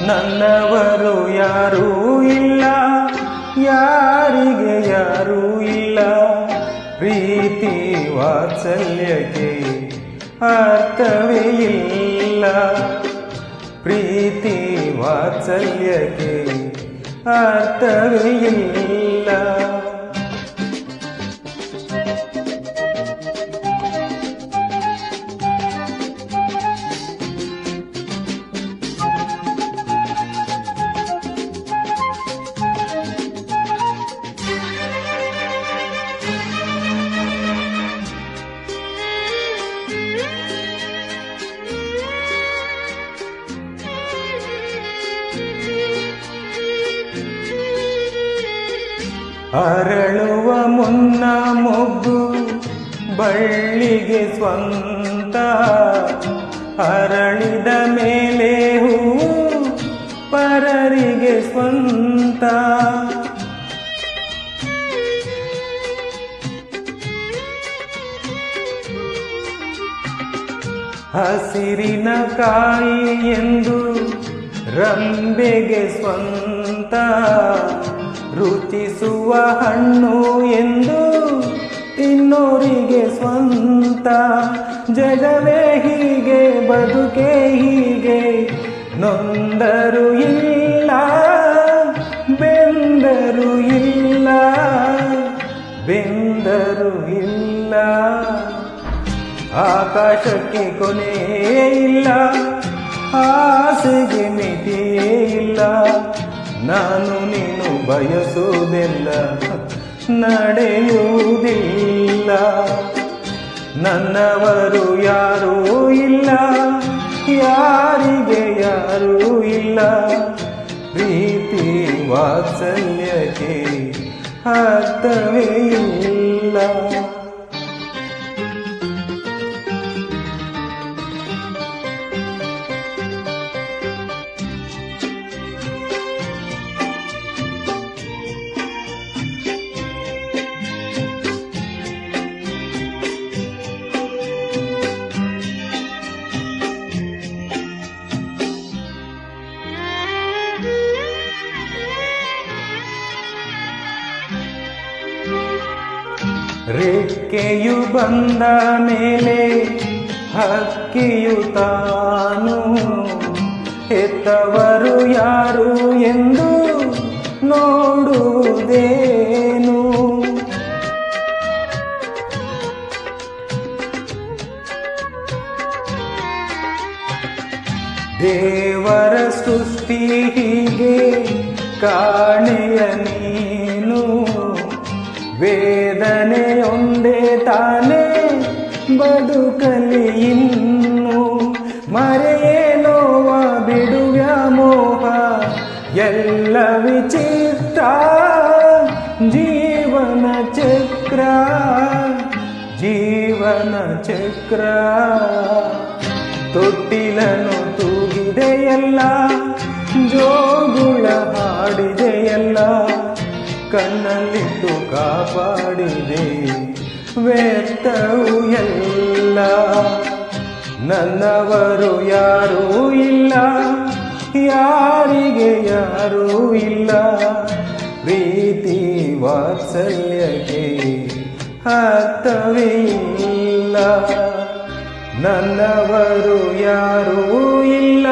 ನನ್ನವರು ಯಾರೂ ಇಲ್ಲ ಯಾರಿಗೆ ಯಾರೂ ಇಲ್ಲ. ಪ್ರೀತಿ ವಾತ್ಸಲ್ಯಕ್ಕೆ ಅರ್ಥವೇ ಇಲ್ಲ. ಪ್ರೀತಿ ವಾತ್ಸಲ್ಯಕ್ಕೆ ಅರ್ಥವೇ ಇಲ್ಲ. ಅರಳುವ ಮುನ್ನ ಮೊಗ್ಗು ಬಳ್ಳಿಗೆ ಸ್ವಂತ. ಅರಳಿದ ಮೇಲೆ ಹೂ ಪರರಿಗೆ ಸ್ವಂತ. ಹಸಿರಿನ ಕಾಯಿ ಎಂದು ರಂಬೆಗೆ ಸ್ವಂತ. ರುಚಿಸುವ ಹಣ್ಣು ಎಂದು ತಿನ್ನೋರಿಗೆ ಸ್ವಂತ. ಜಗವೇ ಹೀಗೆ, ಬದುಕೆ ಹೀಗೆ. ನೊಂದರು ಇಲ್ಲ, ಬೆಂದರು ಇಲ್ಲ ಬೆಂದರು ಇಲ್ಲ. ಆಕಾಶಕ್ಕೆ ಕೊನೆ ಇಲ್ಲ ಆಸೆಗೆ ಮಿತಿಯೇ ಇಲ್ಲ. ನಾನು ನೀನು ಬಯಸುವುದೆಲ್ಲ ನಡೆಯುವುದಿಲ್ಲ. ನನ್ನವರು ಯಾರೂ ಇಲ್ಲ ಯಾರಿಗೆ ಯಾರೂ ಇಲ್ಲ. ಪ್ರೀತಿ ವಾತ್ಸಲ್ಯಕ್ಕೆ ಅರ್ಥವೇ ಇಲ್ಲ. ರೆಕ್ಕೆಯು ಬಂದ ಮೇಲೆ ಹಕ್ಕಿಯು ತಾನು ಹೆತ್ತವರು ಯಾರು ಎಂದು ನೋಡುವುದೇನು? ದೇವರ ಸೃಷ್ಟಿ ಹೀಗೆ ಕಾಣೆಯ ನೀನು ವೇದನೆಯೊಂದೇ ತಾನೇ ಬದುಕಲಿ ಇನ್ನು. ಮರೆಯೇ ನೋವ ಬಿಡುವ ಮೋಹ, ಎಲ್ಲ ವಿಚಿತ್ರ ಜೀವನ ಚಕ್ರ ಜೀವನ ಚಕ್ರ. ತೊಟ್ಟಿಲನು ತೂಗಿದೆಯಲ್ಲ ಜೋಗುಳ ಹಾಡಿದೆಯಲ್ಲ ಕಣ್ಣಲ್ಲಿಟ್ಟು ಕಾಪಾಡಿದೆ. ವ್ಯರ್ಥವು ಎಲ್ಲ. ನನ್ನವರು ಯಾರೂ ಇಲ್ಲ. ಯಾರಿಗೆ ಯಾರೂ ಇಲ್ಲ. ಪ್ರೀತಿ ವಾತ್ಸಲ್ಯಕ್ಕೆ ಇಲ್ಲ. ನನ್ನವರು ಯಾರೂ ಇಲ್ಲ.